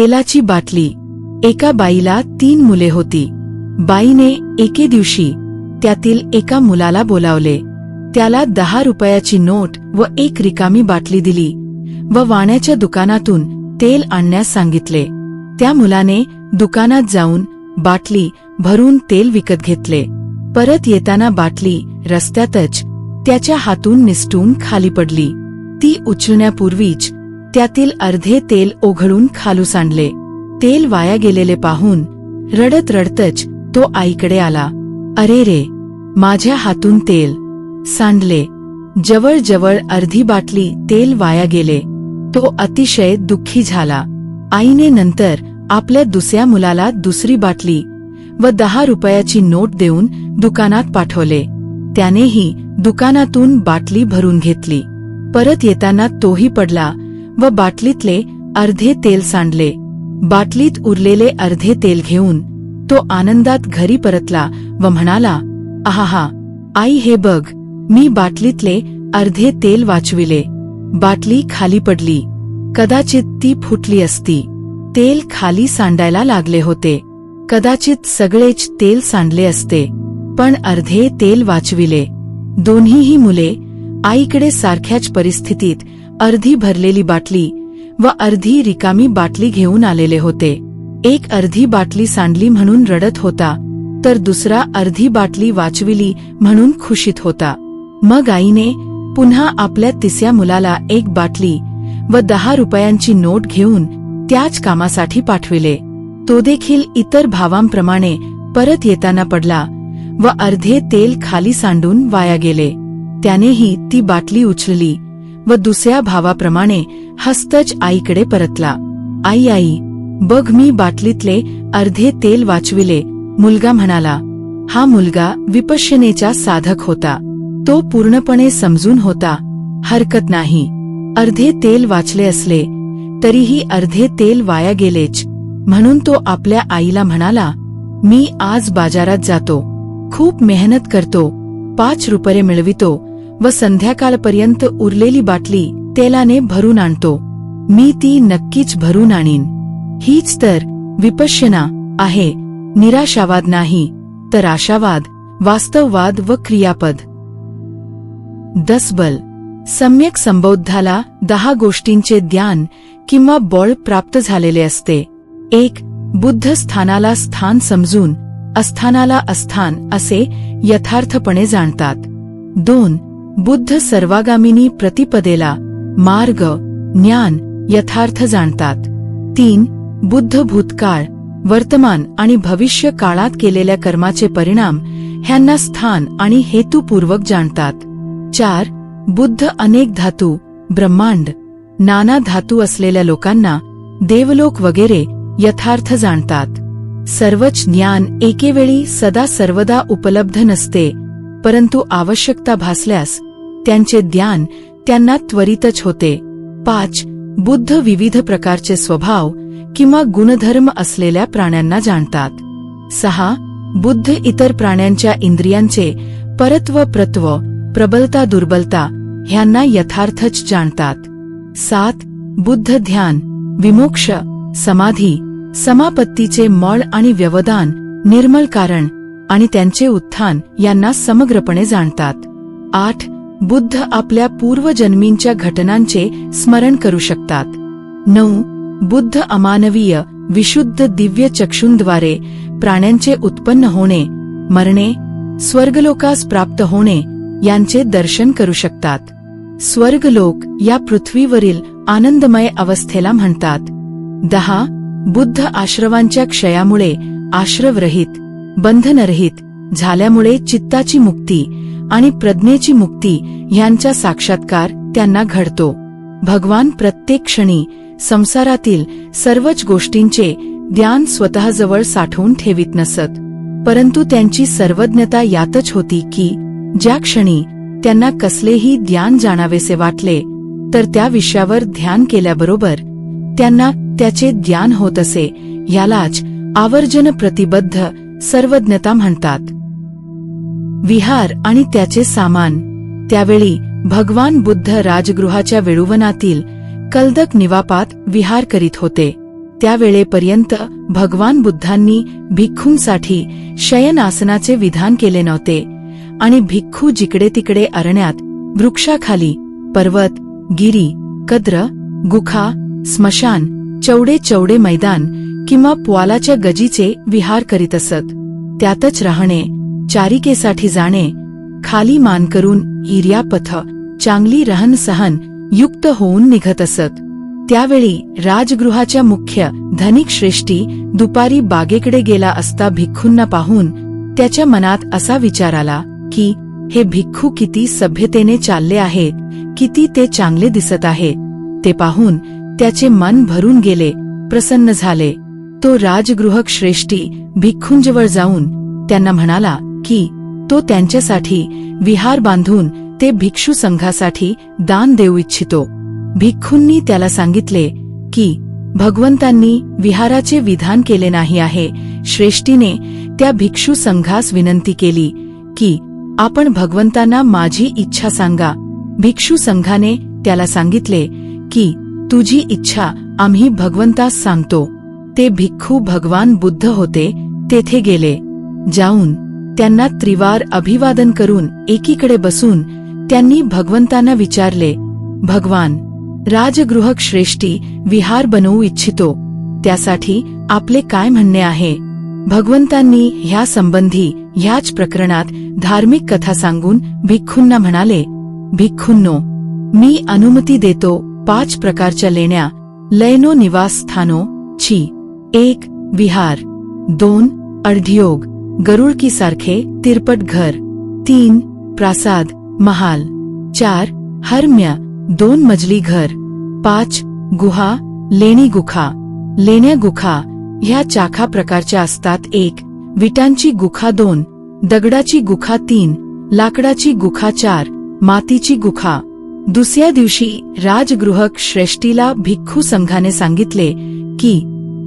तेलाची बाटली. एका बाईला तीन मुले होती. बाईने एके दिवशी त्यातील एका मुलाला बोलावले. त्याला दहा रुपयाची नोट व एक रिकामी बाटली दिली व वाण्याच्या दुकानातून तेल आणण्यास सांगितले. त्या मुलाने दुकानात जाऊन बाटली भरून तेल विकत घेतले. परत येताना बाटली रस्त्यातच त्याच्या हातून निसटून खाली पडली. ती उचलण्यापूर्वीच त्यातील अर्धे तेल ओघळून खालू सांडले तेल वाया गेलेले पाहून रडत रडतच तो आईकडे आला. अरे रे माझ्या हातून तेल सांडले. जवळजवळ अर्धी बाटली तेल वाया गेले. तो अतिशय दुःखी झाला. आईने नंतर आपल्या दुसऱ्या मुलाला दुसरी बाटली व दहा रुपयाची नोट देऊन दुकानात पाठवले. त्यानेही दुकानातून बाटली भरून घेतली. परत येताना तोही पडला व बाटलीतले अर्धे तेल सांडले. बाटलीत उरलेले अर्धे तेल घेऊन तो आनंदात घरी परतला व म्हणाला आहा आई हे बघ मी बाटलीतले अर्धे तेल वाचविले. बाटली खाली पडली. कदाचित ती फुटली असती. तेल खाली सांडायला लागले होते. कदाचित सगळेच तेल सांडले असते. पण अर्धे तेल वाचविले. दोन्हीही मुले आईकडे सारख्याच परिस्थितीत अर्धी भरलेली बाटली व अर्धी रिकामी बाटली घेऊन आलेले होते. एक अर्धी बाटली सांडली म्हणून रडत होता तर दुसरा अर्धी बाटली वाचविली म्हणून खुशीत होता. मग आईने पुन्हा आपल्या तिसऱ्या मुलाला एक बाटली व दहा रुपयांची नोट घेऊन त्याच कामासाठी पाठविले. तो देखील इतर भावांप्रमाणे परत येताना पडला व अर्धे तेल खाली सांडून वाया गेले. त्यानेही ती बाटली उचलली व दुसऱ्या भावाप्रमाणे हस्तच आईकडे परतला. आई आई बघ मी बाटलीतले अर्धे तेल वाचविले मुलगा म्हणाला. हा मुलगा विपश्यनेचा साधक होता. तो पूर्णपणे समजून होता. हरकत नाही. अर्धे तेल वाचले असले तरीही अर्धे तेल वाया गेलेच. म्हणून तो आपल्या आईला म्हणाला मी आज बाजारात जातो. खूप मेहनत करतो. पाच रुपये मिळवितो. व संध्याकाळपर्यंत उरलेली बाटली तेलाने भरून आणतो. मी ती नक्कीच भरून आणीन. हीच तर विपश्यना आहे. निराशावाद नाही. तर आशावाद वास्तववाद व क्रियापद. दसबल. सम्यक संबोधाला दहा गोष्टींचे ज्ञान किंवा बळ प्राप्त झालेले असते. एक बुद्ध स्थानाला स्थान समजून अस्थानाला अस्थान असे यथार्थपणे जाणतात. दोन बुद्ध सर्वागामिनी प्रतिपदेला मार्ग ज्ञान यथार्थ जाणतात. तीन बुद्ध भूतकाळ वर्तमान आणि भविष्य काळात केलेल्या कर्माचे परिणाम ह्यांना स्थान आणि हेतूपूर्वक जाणतात. चार बुद्ध अनेक धातू ब्रह्मांड नाना धातू असलेल्या लोकांना देवलोक वगैरे यथार्थ जाणतात. सर्वच ज्ञान एकेवेळी सदा सर्वदा उपलब्ध नसते परंतु आवश्यकता भासल्यास त्यांचे ज्ञान त्यांना त्वरितच होते. पाच बुद्ध विविध प्रकारचे स्वभाव किंवा गुणधर्म असलेल्या प्राण्यांना जाणतात. सहा बुद्ध इतर प्राण्यांच्या इंद्रियांचे परत्व प्रत्व प्रबलता दुर्बलता ह्यांना यथार्थच जाणतात. सात बुद्ध ध्यान विमोक्ष समाधी समापत्तीचे मळ आणि व्यवधान निर्मल कारण आणि त्यांचे उत्थान यांना समग्रपणे जाणतात. आठ बुद्ध आपल्या पूर्वजन्मींच्या घटनांचे स्मरण करू शकतात. नऊ बुद्ध अमानवीय विशुद्ध दिव्य चक्षुंद्वारे प्राण्यांचे उत्पन्न होणे मरणे स्वर्गलोकास प्राप्त होणे यांचे दर्शन करू शकतात. स्वर्गलोक या पृथ्वीवरील आनंदमय अवस्थेला म्हणतात. दहा बुद्ध आश्रवांच्या क्षयामुळे आश्रवरहित बंधनरहित झाल्यामुळे चित्ताची मुक्ती आणि प्रज्ञेची मुक्ती यांचा साक्षात्कार त्यांना घडतो. भगवान प्रत्येक क्षणी संसारातील सर्वच गोष्टींचे ज्ञान स्वतःजवळ साठवून ठेवीत नसत. परंतु त्यांची सर्वज्ञता यातच होती की ज्या क्षणी त्यांना कसलेही ज्ञान जाणावेसे वाटले तर त्या विषयावर ध्यान केल्याबरोबर त्यांना त्याचे ज्ञान होत असे यालाच आवर्जन प्रतिबद्ध सर्वज्ञता म्हणतात. विहार आणि त्याचे सामान. त्यावेळी भगवान बुद्ध राजगृहाच्या वेळुवनातील कलदक निवापात विहार करीत होते. त्यावेळेपर्यंत भगवान बुद्धांनी भिक्खूंसाठी शयन आसनाचे विधान केले नव्हते आणि भिक्खू जिकडे तिकडे अरण्यात वृक्षाखाली पर्वत गिरी कद्र गुखा स्मशान चौडे चौडे मैदान किंवा प्वालाच्या गजीचे विहार करीत असत. त्यातच राहणे चारिकेसाठी जाणे खाली मान करून हिर्यापथ चांगली रहनसहन युक्त होऊन निघत असत. त्यावेळी राजगृहाच्या मुख्य धनिक श्रेष्ठी दुपारी बागेकडे गेला असता भिक्खूंना पाहून त्याच्या मनात असा विचार आला की हे भिक्खू किती सभ्यतेने चालले आहेत किती ते चांगले दिसत आहे. ते पाहून त्याचे मन भरून गेले प्रसन्न झाले. तो राजगृहक श्रेष्ठी भिक्खूंजवळ जाऊन त्यांना म्हणाला की तो त्यांच्यासाठी विहार बांधून ते भिक्षू संघासाठी दान देऊ इच्छितो. भिक्खूंनी त्याला सांगितले की भगवंतांनी विहाराचे विधान केले नाही आहे. श्रेष्ठीने त्या भिक्षू संघास विनंती केली की आपण भगवंतांना माझी इच्छा सांगा. भिक्षू संघाने त्याला सांगितले की तुझी इच्छा आम्ही भगवंतास सांगतो. ते भिक्खू भगवान बुद्ध होते तेथे गेले. जाऊन त्यांना त्रिवार अभिवादन करून एकीकडे बसून त्यांनी भगवंतांना विचारले भगवान राजगृहक श्रेष्ठी विहार बनवू इच्छितो. त्यासाठी आपले काय म्हणणे आहे? भगवंतांनी ह्या संबंधी ह्याच प्रकरणात धार्मिक कथा सांगून भिक्खूंना म्हणाले भिक्खूंनो मी अनुमती देतो पाच प्रकारच्या लेण्या. लयनो निवासस्थानो छी एक विहार. दोन अर्धयोग. गरुडकीसारखे तिरपट घर. तीन प्रासाद महाल. चार हरम्या दोन मजली घर. पाच गुहा लेणी गुखा लेण्या गुखा ह्या चाखा प्रकारच्या असतात. एक विटांची गुखा दोन दगडाची गुखा तीन लाकडाची गुखा चार मातीची गुखा दुसऱ्या दिवशी राजगृहक श्रेष्ठीला भिक्खू संघाने सांगितले की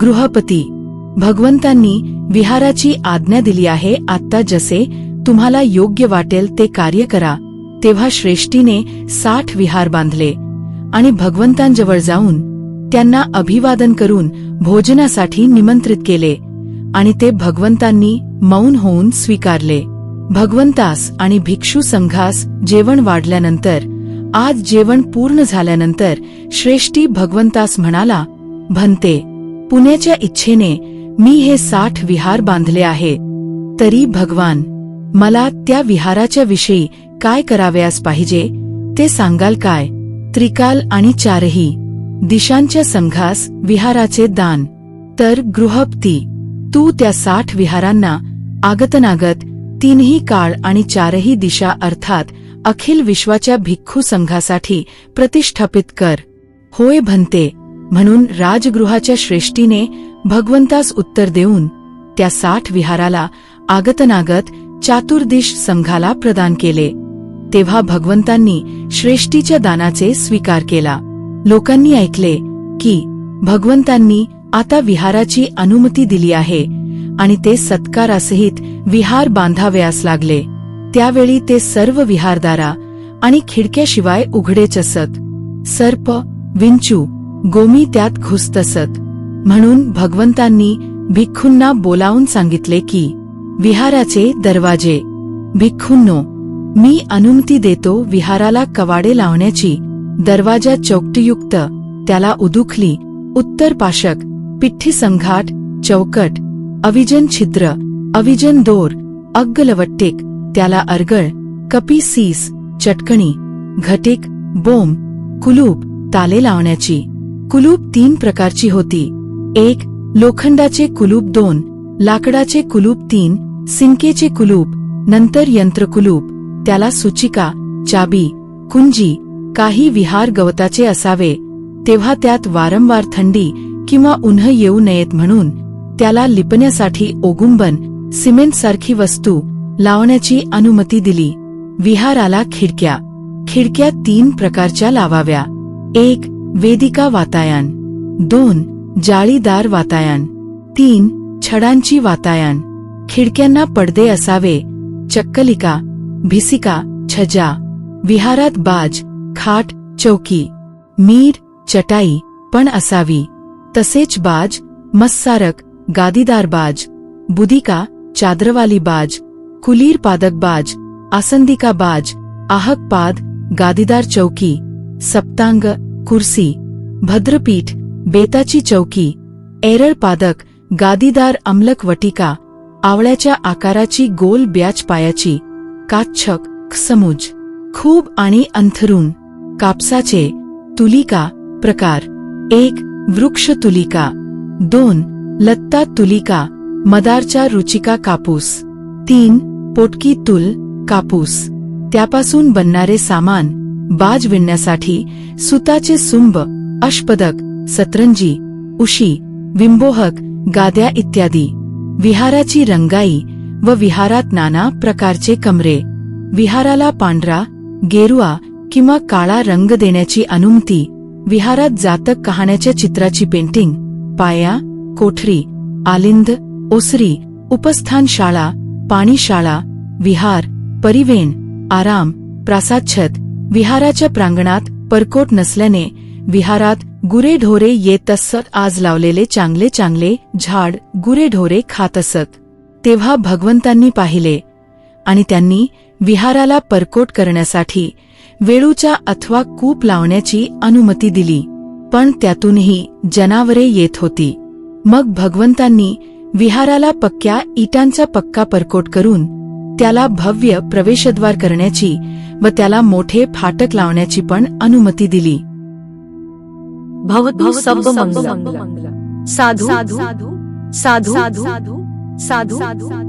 गृहपती भगवंतांनी विहाराची आज्ञा दिली आहे आत्ता जसे तुम्हाला योग्य वाटेल ते कार्य करा तेव्हा श्रेष्ठीने साठ विहार बांधले आणि भगवंतांजवळ जाऊन त्यांना अभिवादन करून भोजनासाठी निमंत्रित केले आणि ते भगवंतांनी मौन होऊन स्वीकारले. भगवंतास आणि भिक्षू संघास जेवण वाढल्यानंतर आज जेवण पूर्ण झाल्यानंतर श्रेष्ठी भगवंतास म्हणाला भंते पुण्याच्या इच्छेने मी हे साठ विहार बांधले आहे. तरी भगवान मला त्या विहाराच्या विषयी काय करावयास पाहिजे ते सांगाल काय? त्रिकाल आणि चारही. दिशांच्या संघास विहाराचे दान. तर गृहपती तू त्या साठ विहारांना आगतनागत तीनही काळ आणि चारही दिशा अर्थात अखिल विश्वाच्या भिक्खू संघासाठी प्रतिष्ठापित कर. होय भंते म्हणून राजगृहाच्या श्रेष्ठीने भगवंतास उत्तर देऊन त्या साठ विहाराला आगतनागत चातुर्दिश संघाला प्रदान केले. तेव्हा भगवंतांनी श्रेष्ठीच्या दानाचे स्वीकार केला. लोकांनी ऐकले की भगवंतांनी आता विहाराची अनुमती दिली आहे आणि ते सत्कारासहित विहार बांधावयास लागले. त्यावेळी ते सर्व विहारदारा आणि खिडक्याशिवाय उघडेच असत सर्प विंचू गोमी त्यात घुसत असत म्हणून भगवंतांनी भिक्खूंना बोलावून सांगितले की विहाराचे दरवाजे. भिक्खूंनो मी अनुमती देतो विहाराला कवाडे लावण्याची. दरवाजा चौकटीयुक्त त्याला उदुखली. उत्तर पाशक पिठ्ठी संघाट चौकट. अविजन छिद्र अविजन दोर. अग्गलवट्टेक त्याला अर्गळ. कपी सीस चटकणी. घटिक बोंब कुलूप ताले लावण्याची. कुलूप तीन प्रकारची होती. एक लोखंडाचे कुलूप दोन लाकडाचे कुलूप तीन सिंकेचे कुलूप नंतर यंत्रकुलूप त्याला सुचिका चाबी कुंजी काही विहार गवताचे असावे. तेव्हा त्यात वारंवार थंडी किंवा उन्ह येऊ नयेत म्हणून त्याला लिपण्यासाठी ओगुंबन सिमेंटसारखी वस्तू लावण्याची अनुमती दिली. विहाराला खिडक्या. खिडक्या तीन प्रकारच्या लावाव्या. एक वेदिका वातायन. दोन जाळीदार वातायन. तीन छडांची वातायन. खिडक्यांना पडदे असावे. चक्कलिका भिसिका छजा. विहारात बाज खाट चौकी. मीर चटाई पण असावी. तसेच बाज मस्सारक गादीदार बाज. बुदिका चादरवाली बाज. कुलीर पादक बाज. आसंदिका बाज. आहक पाद गादीदार चौकी. सप्तांग कुर्सी भद्रपीठ बेताची चौकी एरळ पादक गादीदार अमलक वटिका आवळ्याच्या आकाराची गोल ब्याच पायाची काच्छक समुज खूब आणि अंथरून कापसाचे तुलिका प्रकार एक वृक्ष तुलिका दोन लत्ता तुलिका मदारच्या रुचिका कापूस तीन पोटकी तुल कापूस त्यापासून बनणारे सामान बाज विणण्यासाठी सुताचे सुंब अष्पदक सतरंजी उशी विंबोहक गाद्या इत्यादी. विहाराची रंगाई व विहारात नाना प्रकारचे कमरे. विहाराला पांढरा गेरुआ किंवा काळा रंग देण्याची अनुमती. विहारात जातक कहाण्याच्या चित्राची पेंटिंग पाया कोठरी आलिंद ओसरी उपस्थान शाळा पाणीशाळा विहार परिवेण आराम प्रासादछत विहाराच्या प्रांगणात परकोट नसल्याने विहारात गुरेढोरे येत असत आज लावलेले चांगले चांगले झाड गुरेढोरे खात असत. तेव्हा भगवंतांनी पाहिले आणि त्यांनी विहाराला परकोट करण्यासाठी वेळूच्या अथवा कूप लावण्याची अनुमती दिली. पण त्यातूनही जनावरे येत होती. मग भगवंतांनी विहाराला पक्क्या इटांचा पक्का परकोट करून त्याला भव्य प्रवेशद्वार करण्याची व त्याला मोठे फाटक लावण्याची पण अनुमती दिली भवतु सब मंगलम साधु साधु साधु साधु साधु